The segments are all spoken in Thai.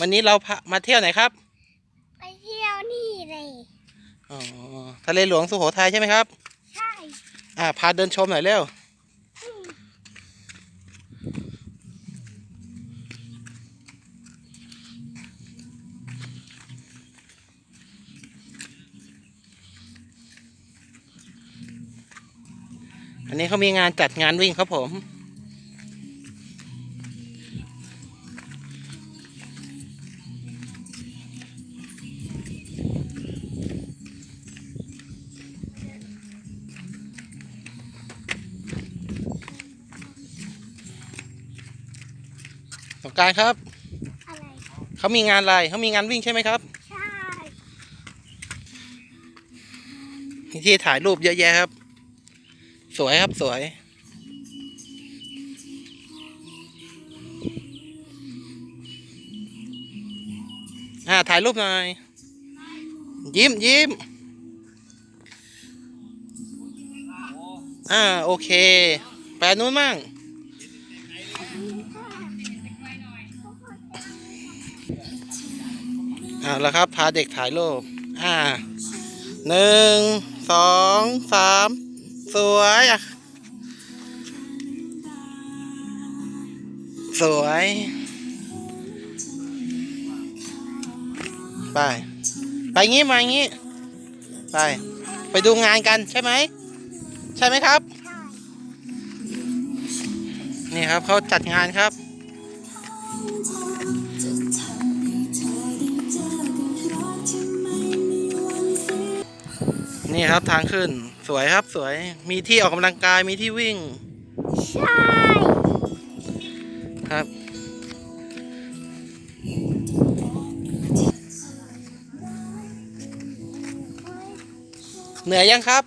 วันนี้เราพามาเที่ยวไหนครับ ไปเที่ยวนี่เลยอ๋อทะเลหลวงสุโขทัยใช่ไหมครับ ใช่ อ่าพาเดินชมหน่อยเร็วอันนี้เขามีงานจัดงานวิ่งครับผม สงกรารครับ อะไร เขามีงานอะไรเขามีงานวิ่งใช่ไหมครับ ใช่มีที่ถ่ายรูปเยอะแยะครับ สวยครับสวย อ่าถ่ายรูปหน่อย ยิ้มยิ้มอ่าโอเค แปลนู้นมั่ง อ่าแล้วครับพาเด็กถ่ายรูปอ่าหนึ่งสองสามสวยอะสวย ไป ไปงี้มางี้ ไป ไปดูงานกันใช่ไหม ใช่ไหมครับใช่นี่ครับเขาจัดงานครับ นี่ครับทางขึ้นสวยครับสวยมีที่ออกกำลังกายมีที่วิ่ง ใช่ครับ เหนื่อยยังครับ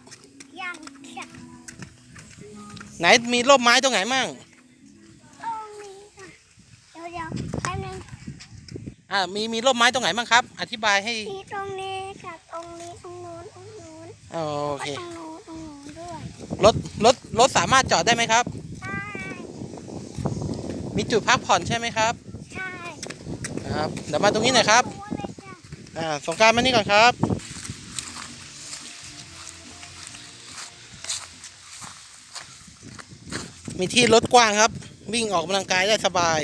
ยังจะไหนมีร่มไม้ตรงไหนมั่งตรงนี้ค่ะเดี๋ยวเดี๋ยวแป๊บนึงอ่ามีมีร่มไม้ตรงไหนมั่งครับ อธิบายให้ มีตรงนี้กับตรงนี้ตรงนู้นตรงนู้นอ๋อ โอก็เคตรงนู้นตรงนู้นด้วยรถรถรถสามารถจอดได้ไหมครับ ใช่ มีจุดพักผ่อนใช่ไหมครับ ใช่ครับเดี๋ยวมาตรงนี้หน่อยครับตงนู้นเลยจ้ะอ่าสงกรารมานี่ก่อนครับมีที่รถกว้างครับ วิ่งออกกำลังกายได้สบาย